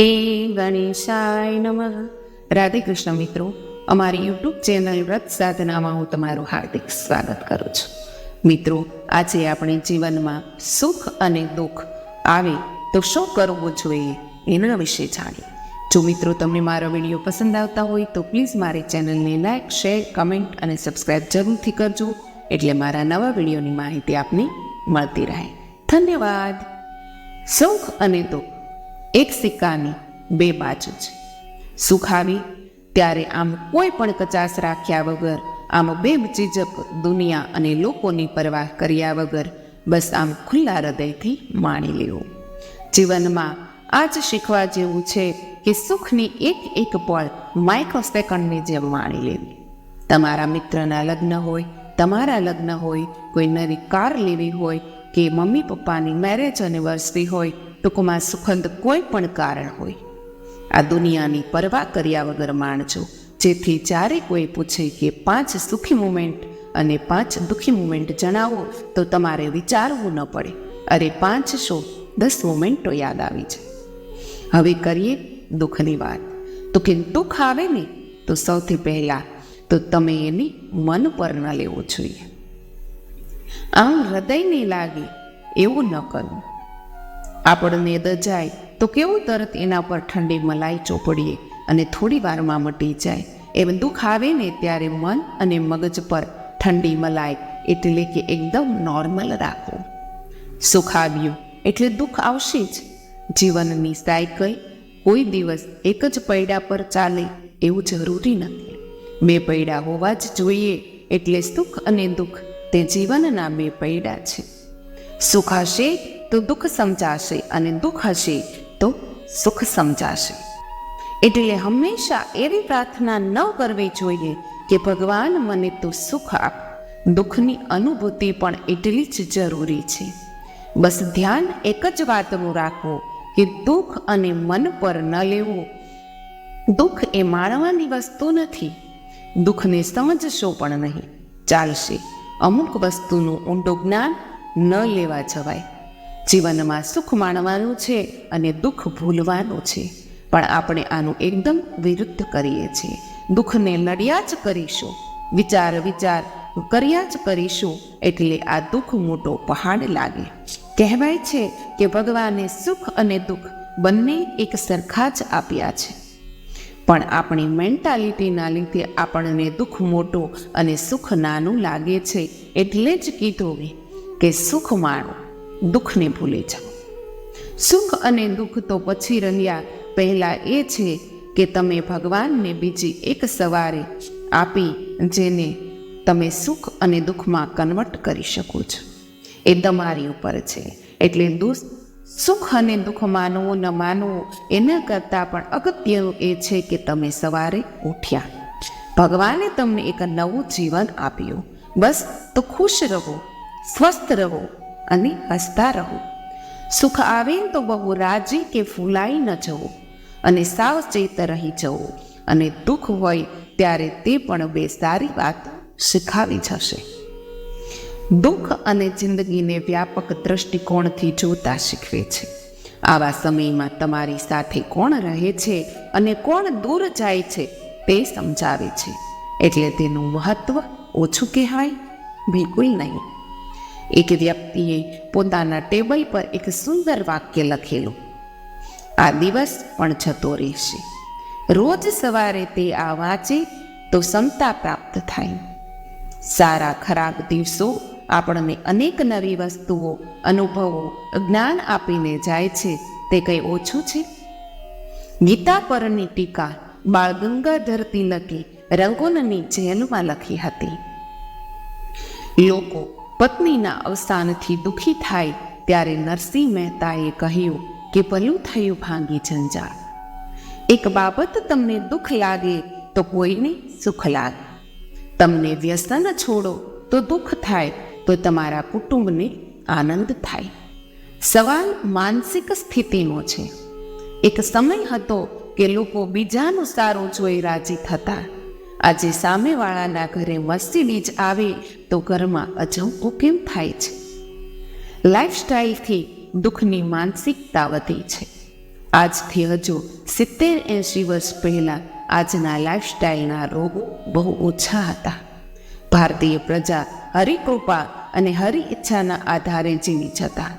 એ ગણેશાય નમઃ. રાધે કૃષ્ણ મિત્રો, અમારી યુટ્યુબ ચેનલ વ્રત સાધનામાં હું તમારું હાર્દિક સ્વાગત કરું છું. મિત્રો, આજે આપણે જીવનમાં સુખ અને દુઃખ આવે તો શું કરવું જોઈએ એના વિશે જાણીએ. જો મિત્રો તમને મારો વીડિયો પસંદ આવતા હોય તો પ્લીઝ મારી ચેનલને લાઇક શેર, કમેન્ટ અને સબસ્ક્રાઇબ જરૂરથી કરજો, એટલે મારા નવા વિડીયોની માહિતી આપને મળતી રહે. ધન્યવાદ. સુખ અને દુઃખ એક સિક્કાની બે બાજુ છે. સુખ આવી ત્યારે આમ કોઈ પણ કચાશ રાખ્યા વગર, આમ બે ચીજક દુનિયા અને લોકોની પરવાહ કર્યા વગર, બસ આમ ખુલ્લા હૃદયથી માણી લેવું. જીવનમાં આ જ શીખવા જેવું છે કે સુખની એક એક પળ માઇક્રો સેકન્ડની જેમ માણી લેવી. તમારા મિત્રના લગ્ન હોય, તમારા લગ્ન હોય, કોઈ નવી કાર લેવી હોય કે મમ્મી પપ્પાની મેરેજ અને એનિવર્સરી હોય ટૂંકમાં સુખંદ કોઈ પણ કારણ હોય. આ દુનિયાની પરવા કર્યા વગર માણજો, જેથી જ્યારે કોઈ પૂછે કે પાંચ સુખી મુમેન્ટ અને પાંચ દુઃખી મુમેન્ટ જણાવો, તો તમારે વિચારવું ન પડે. અરે પાંચ શો દસ મુમેન્ટો યાદ આવી છે. હવે કરીએ દુઃખની વાત. તો કે દુઃખ આવે ને, તો સૌથી પહેલાં તો તમે એની મન પર ન લેવું જોઈએ. આમ હૃદયને લાગે એવું ન કરવું. આપણને દજાય તો કેવું તરત એના પર ઠંડી મલાઈ ચોપડીએ અને થોડી વારમાં મટી જાય. એમ દુઃખ આવે ને ત્યારે મન અને મગજ પર ઠંડી મલાઈ એટલે કે એકદમ નોર્મલ રાખો. સુખ આવ્યું એટલે દુઃખ આવશે જ. જીવનની સાયકલ કોઈ દિવસ એક જ પૈડા પર ચાલે એવું જરૂરી નથી. બે પૈડા હોવા જ જોઈએ એટલે સુખ અને દુઃખ તે જીવનના બે પૈડા છે. સુખ હશે તો દુઃખ સમજાશે અને દુઃખ હશે તો સુખ સમજાશે. એટલે હંમેશા એવી પ્રાર્થના ન કરવી જોઈએ કે ભગવાન મને તો સુખ આપ. દુઃખની અનુભૂતિ પણ એટલી જ જરૂરી છે. બસ ધ્યાન એક જ વાતનું રાખવું કે દુઃખ અને મન પર ન લેવું. દુઃખ એ માણવાની વસ્તુ નથી. દુઃખને સમજશો પણ નહીં. ચાલશે. અમુક વસ્તુનું ઊંડું જ્ઞાન ન લેવા જવાય. જીવનમાં સુખ માણવાનું છે અને દુઃખ ભૂલવાનું છે. પણ આપણે આનું એકદમ વિરુદ્ધ કરીએ છીએ. દુઃખને લડ્યા જ કરીશું. વિચાર વિચાર કર્યા જ કરીશું. એટલે આ દુઃખ મોટો પહાડ લાગે. કહેવાય છે કે ભગવાને સુખ અને દુઃખ બંને એક સરખા જ આપ્યા છે. પણ આપણી મેન્ટાલિટીના લીધે આપણને દુઃખ મોટું અને સુખ નાનું લાગે છે. એટલે જ કીધું કે સુખ માણો દુઃખને ભૂલી જાઓ સુખ અને દુઃખ તો પછી રહ્યા. પહેલાં એ છે કે તમે ભગવાનને બીજી એક સવારે આપી જેને તમે સુખ અને દુઃખમાં કન્વર્ટ કરી શકો છો. એ તમારી ઉપર છે. એટલે દુઃખ સુખ અને દુઃખ માનવું ન માનવું એના કરતાં પણ અગત્યનું એ છે કે તમે સવારે ઉઠ્યા. ભગવાને તમને એક નવું જીવન આપ્યું. બસ તો ખુશ રહો, સ્વસ્થ રહો અને હસતા રહો. સુખ આવે તો બહુ રાજી કે ફૂલાઈ ન જવું અને સાવચેત રહી જવું અને દુઃખ હોય ત્યારે તે પણ બે સારી વાત શીખાવી જશે. દુઃખ અને જિંદગીને વ્યાપક દૃષ્ટિકોણથી જોતા શીખવે છે. આવા સમયમાં તમારી સાથે કોણ રહે છે અને કોણ દૂર જાય છે તે સમજાવે છે. એટલે તેનું મહત્વ ઓછું કહેવાય, બિલકુલ નહીં. એક વ્યક્તિએ પોતાના ટેબલ પર એક સુંદર વાક્ય લખેલું. આ દિવસ પણ જતો રહેશે. રોજ સવારે તે આ વાંચે તો ક્ષમતા પ્રાપ્ત થાય. સારા ખરાબ દિવસો આપણને અનેક નવી વસ્તુઓ, અનુભવો, જ્ઞાન આપીને જાય છે. તે કંઈ ઓછું છે? ગીતા પરની ટીકા બાળ ગંગાધર તિલકે રંગોનની જેલમાં લખી હતી. લોકો પત્નીના અવસાનથી દુઃખી થાય ત્યારે નરસિંહ મહેતાએ કહ્યું કે ભલું થયું ભાંગી જંજાળ એક બાબત તમને દુઃખ લાગે તો કોઈને સુખ લાગે. તમને વ્યસન છોડો તો દુઃખ થાય તો તમારા કુટુંબને આનંદ થાય. સવાલ માનસિક સ્થિતિનો છે. એક સમય હતો કે લોકો બીજાનું સારું જોઈ રાજી થતા આજે સામેવાળાના ઘરે મર્સિડીજ આવે તો ઘરમાં અજંકો કેમ થાય છે? લાઈફસ્ટાઈલથી દુઃખની માનસિકતા વધી છે. આજથી હજુ સિત્તેર એંશી વર્ષ પહેલાં આજના લાઈફસ્ટાઈલના રોગો બહુ ઓછા હતા. ભારતીય પ્રજા હરિકૃપા અને હરિ ઈચ્છાના આધારે જીવી જતા.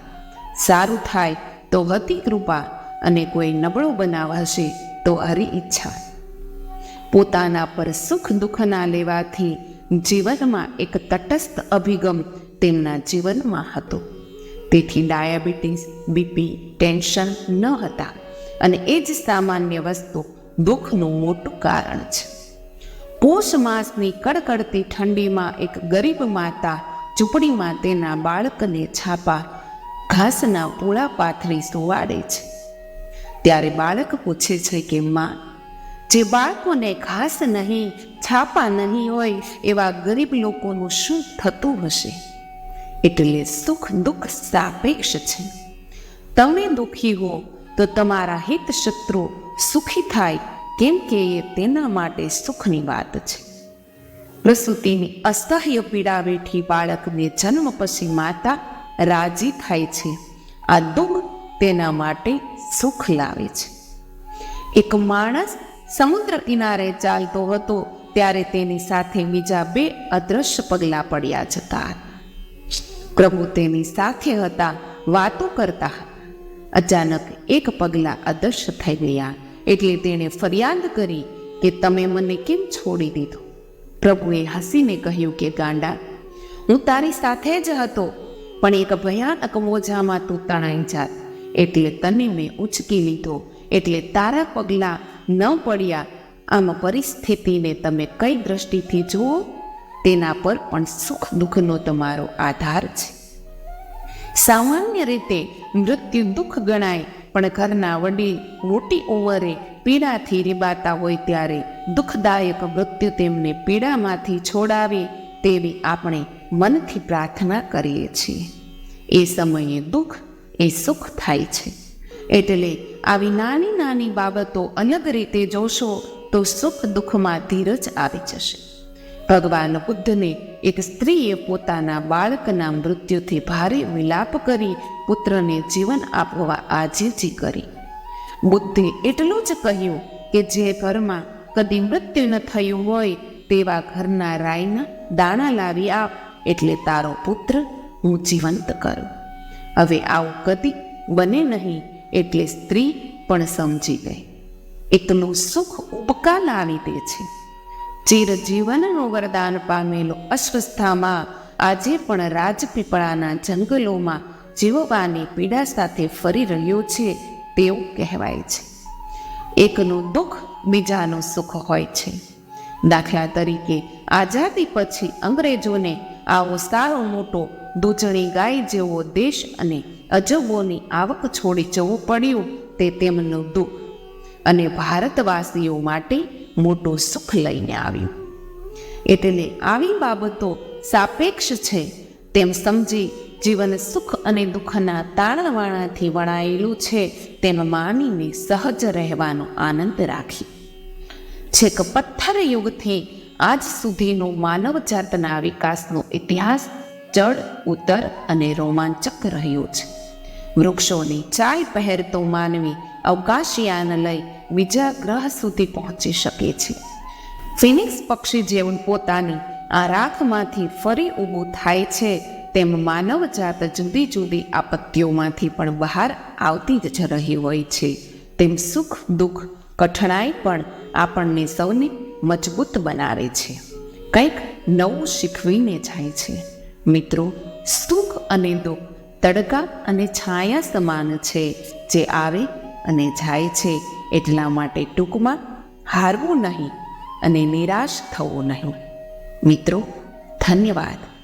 સારું થાય તો હતી કૃપા અને કોઈ નબળો બનાવાશે તો હરિ ઈચ્છા. પોતાના પર સુખ દુઃખ ના લેવાથી જીવનમાં એક તટસ્થ અભિગમ તેમના જીવનમાં હતો. તેથી ડાયાબિટીસ, બીપી ટેન્શન ન હતા અને એ જ સામાન્ય વસ્તુ દુઃખનું મોટું કારણ છે. પોષ માસની કડકડતી ઠંડીમાં એક ગરીબ માતા ઝૂંપડીમાં તેના બાળકને છાપા ઘાસના પૂળા પાથરી સુવાડે છે. ત્યારે બાળક પૂછે છે કે, માં જે બાળકોને ઘાસ નહીં, છાપા નહીં હોય, એવા ગરીબ લોકોનું શું થતું હશે? એટલે સુખ દુઃખ સાપેક્ષ છે. તમે દુઃખી હો, તો તમારા હિત શત્રુ સુખી થાય, કેમ કે એ તેના માટે સુખની વાત છે. પ્રસૂતિની અસહ્ય પીડા વેઠી બાળકને જન્મ પછી માતા રાજી થાય છે. આ દુઃખ તેના માટે સુખ લાવે છે. એક માણસ સમુદ્ર કિનારે ચાલતો હતો, ત્યારે તેની સાથે બીજા બે અદ્રશ્ય પગલાં પડ્યા જતા. પ્રભુ તેની સાથે હતા, વાતો કરતા. અચાનક એક પગલા અદૃશ્ય થઈ ગયા, એટલે તેણે ફરિયાદ કરી કે તમે મને કેમ છોડી દીધો? પ્રભુએ હસીને કહ્યું કે, ગાંડા, હું તારી સાથે જ હતો, પણ એક ભયાનક મોજામાં તું તણાઈ જાત. એટલે તને મેં ઉચકી લીધો, એટલે તારા પગલાં ન પડ્યા, આમ પરિસ્થિતિને તમે કઈ દ્રષ્ટિથી જુઓ, તેના પર પણ સુખ દુઃખનો તમારો આધાર છે. સામાન્ય રીતે મૃત્યુ દુઃખ ગણાય, પણ ઘરના વડીલ મોટી ઉંમરે પીડાથી રીબાતા હોય ત્યારે દુઃખદાયક મૃત્યુ તેમને પીડામાંથી છોડાવે તેવી આપણે મનથી પ્રાર્થના કરીએ છીએ. એ સમયે દુઃખ, એ સુખ થાય છે. એટલે આવી નાની નાની બાબતો અલગ રીતે જોશો તો સુખ દુઃખમાં ધીરજ આવી જશે. ભગવાન બુદ્ધને એક સ્ત્રીએ પોતાના બાળકના મૃત્યુથી ભારે વિલાપ કરી પુત્રને જીવન આપવા આજીજી કરી. બુદ્ધે એટલું જ કહ્યું કે જે ઘરમાં કદી મૃત્યુ ન થયું હોય તેવા ઘરના રાયના દાણા લાવી આપ એટલે તારો પુત્ર હું જીવંત કરું. હવે આવું કદી બને નહીં. એટલે સ્ત્રી પણ સમજી ગઈ. એકલું સુખ ઉપકા લાવી દે છે. ચિરજીવનનું વરદાન પામેલો અસ્વસ્થામાં આજે પણ રાજપીપળાના જંગલોમાં જીવવાની પીડા સાથે ફરી રહ્યો છે તેવું કહેવાય છે. એકનું દુઃખ બીજાનું સુખ હોય છે. દાખલા તરીકે આઝાદી પછી અંગ્રેજોને આવો સારો મોટો દૂધણી ગાય જેવો દેશ અને અજબોની આવક છોડી જવું પડ્યું તે તેમનું દુઃખ. અને ભારતવાસીઓ માટે મોટું સુખ લઈને આવ્યું. એટલે આવી બાબતો સાપેક્ષ છે તેમ સમજી જીવન સુખ અને દુઃખના તાળવાણાથી વણાયેલું છે તેમ માનીને સહજ રહેવાનો આનંદ રાખી. છેક પથ્થર યુગથી આજ સુધીનો માનવ જાતના વિકાસનો ઇતિહાસ ચડ ઉતર અને રોમાંચક રહ્યો છે. વૃક્ષોની ચાય પહેરતો માનવી અવકાશયાન લઈ બીજા ગ્રહ સુધી પહોંચી શકે છે. ફિનિક્સ પક્ષી જેવું પોતાની આ રાખમાંથી ફરી ઊભું થાય છે તેમ માનવ જાત જુદી જુદી આપત્તિઓમાંથી પણ બહાર આવતી જ રહી હોય છે. તેમ સુખ, દુઃખ, કઠણાઈ પણ આપણને સૌને મજબૂત બનાવે છે. કંઈક નવું શીખવીને જાય છે. મિત્રો, સુખ અને દુઃખ તડકા અને છાયા સમાન છે, જે આવે અને જાય છે. એટલા માટે ટૂંકમાં હારવું નહીં અને નિરાશ થવું નહીં. મિત્રો, ધન્યવાદ.